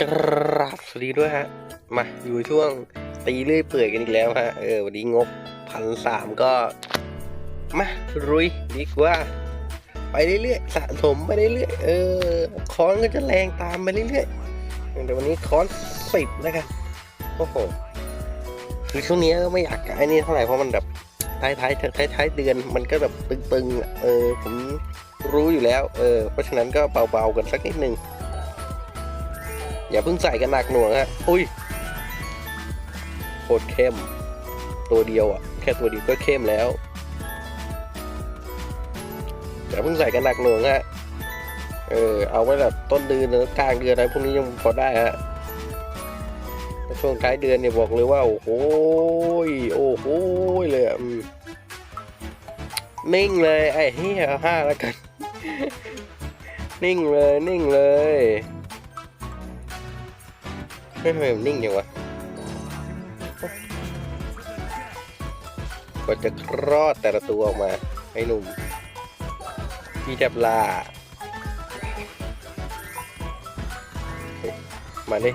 กราบสวัสดีด้วยฮะ มาอยู่ช่วงตีเลื่อยเปื่อยกันอีกแล้วฮะ เออวันนี้งบพันสามก็ มารุยดีกว่า ไปเรื่อยๆสะสมไปเรื่อยๆเออคอนก็จะแรงตามไปเรื่อยๆแต่วันนี้คอนสิบแล้วกันโอ้โหคือช่วงนี้ก็ไม่อยากไอ้นี่เท่าไหร่เพราะมันแบบท้ายท้ายท้ายท้ายเดือนมันก็แบบตึงๆอะเออผมรู้อยู่แล้ว เออเพราะฉะนั้นก็เบาๆกันสักนิดนึง อย่าเพิ่งใส่กันหนักหน่วงฮะ อุ้ยโคตรเข้ม ตัวเดียวอะแค่ตัวเดียวก็เข้มแล้ว อย่าเพิ่งใส่กันหนักหน่วงฮะ เออ เอาไว้แบบต้นเดือนหรือกลางเดือนอะไรพวกนี้ยังพอได้ฮะแต่ช่วงท้ายเดือนเนี่ยบอกเลยว่า โอ้โหยโอ้โหยเลยอะอืมนิ่งเลยไอ้เฮียห้าแล้วกัน นิ่งเลยนิ่งเลย เฮ้ยทำไมมันนิ่งอย่างวะกว่าจะคลอดแต่ละตัวออกมาให้หนุ่มพี่แทบลาเฮ้ยมาดิ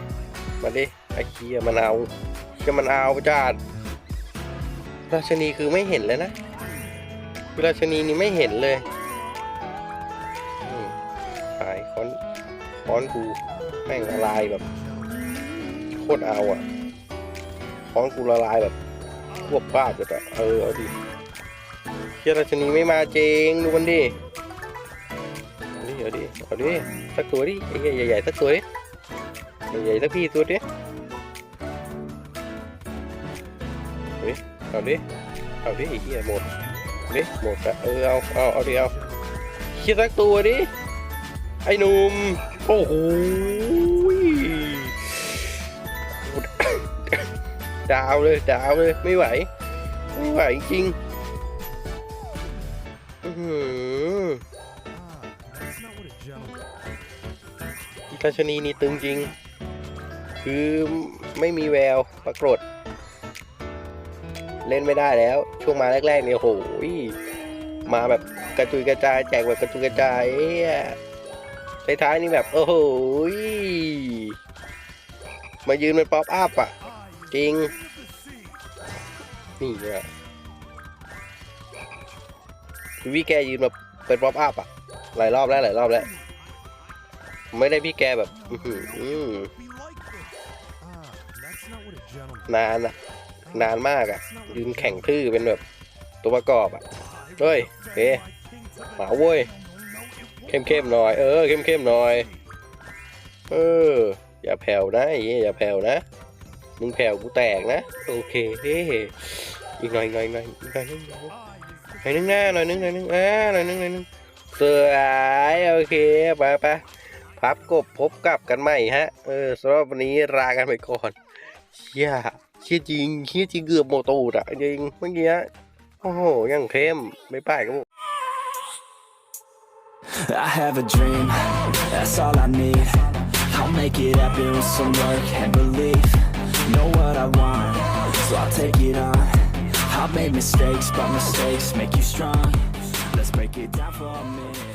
มาดิไอ้เคียมันเอาเคียมันเอาประจาดราชนีคือไม่เห็นเลยนะราชนีนี่ไม่เห็นเลยอืมหายค้อนค้อนกูแม่งละลายแบบ โคตรเอาอะท้องกูละลายแบบควบบ้าบเลยอะเออเอาดิเชียราชนีไม่มาเจงดูมันดิเอาดิเอาดิเอาดิสักตัวดิไอ้ใหญ่ๆสักตัวดิใหญ่ๆสักพี่ตัวดิเฮ้ยเอาดิเอาดิไอ้เหี้ยหมดดิหมดอะเออเอาเอาเอาดิเอาเชียสักตัวดิไอ้หนุ่มโอ้โห ดาวเลยดาวเลยไม่ไหว ไม่ไหวจริงอื้อหือราชนีนี่ตึงจริง คือไม่มีแววปรากฏ เล่นไม่ได้แล้ว ช่วงมาแรกๆเนี่ยโหยมาแบบกระจุยกระจายแจกแบบกระจุยกระจายท้ายๆนี่แบบ โอ้โหมายืนเป็นป๊อปอัพอะ จริง นี่เนี่ยพี่แกยืนแบบเป็นป๊อปอัพอะหลายรอบแล้วหลายรอบแล้ว ไม่ได้พี่แกแบบนานอะนานมากอะยืนแข่งทื่อเป็นแบบตัวประกอบอะเฮ้ยเฮ้หมาเว้ยเข้มๆหน่อย เออเข้มๆหน่อย เออ อย่าแผ่วนะอย่าแผ่วนะ มึงแผ่วกูแตกนะ โอเคเฮ้อีกหน่อยหน่อยหน่อยหน่อยหนึงหน่อยหนึงหน้าหน่อยหนึงหน่อยหนึงอ่าหน่อยหนึงหน่อยหนึงสวยโอเคไปไปพับกบพบกับกันใหม่ฮะ เออสำหรับวันนี้ลากันไปก่อนเชี่ยเชี่ยจริงเชี่ยจริงเกือบโมตูดอะจริงเมื่อกี้โอ้โหยังเข้มไม่ป้ายก็ I have a dream, that's all I need. I'll make it happen with some work and belief. Know what I want, so I'll take it on. I've made mistakes, but mistakes make you strong. Let's break it down for a minute.